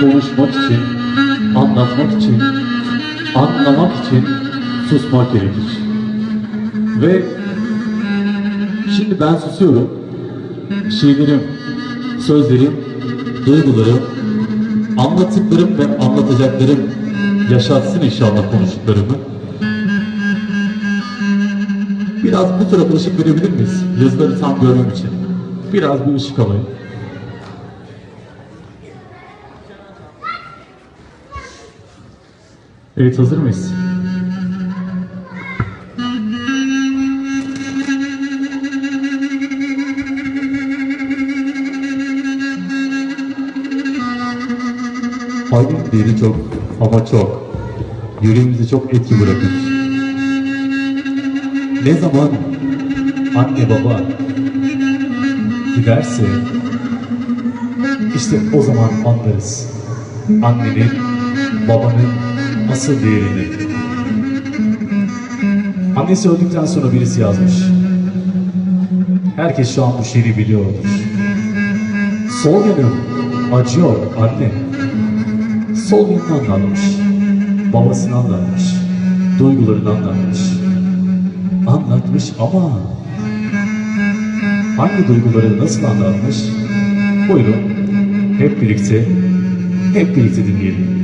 Konuşmak için, anlatmak için, anlamak için susmak gerekir. Ve şimdi ben susuyorum. Şiirlerim, sözlerim, duygularım, anlattıklarım ve anlatacaklarım yaşatsın inşallah konuştuklarımı. Biraz bu tarafa ışık verebilir miyiz? Yazıları tam görmem için. Biraz bir ışık alayım. Evet hazır mıyız? Aydın değeri çok ama çok. Yüreğimizi çok etki bırakır. Ne zaman anne baba giderse işte o zaman anlarız. Annenin, babanın asıl değerini. Annesi öldükten sonra birisi yazmış. Herkes şu an bu şiiri biliyordur. Sol yanım acıyor anne. Sol yanını anlatmış. Babasını anlatmış. Duygularını anlatmış. Anlatmış ama hangi duyguları nasıl anlatmış? Buyurun hep birlikte hep birlikte dinleyelim.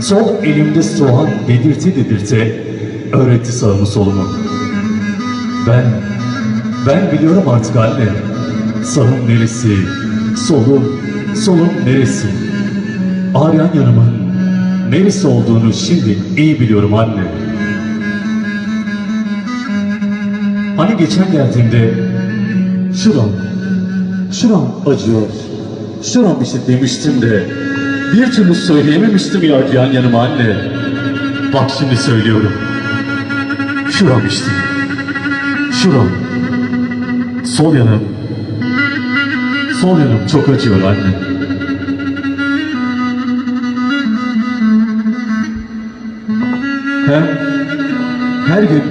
sol elimde soğan dedirte dedirte öğretti sağımı solumu. Ben, ben biliyorum artık anne. Sağım neresi, solum, solum neresi? Ağrıyan yanımın neresi olduğunu şimdi iyi biliyorum anne. Hani geçen geldiğimde şuram, şuram acıyor, şuram işte demiştim de bir türlü söyleyememiştim ya acıyan yanıma anne. Bak şimdi söylüyorum. Şuram işte. Şuram. Sol yanım. Sol yanım çok acıyor anne. Hem her gün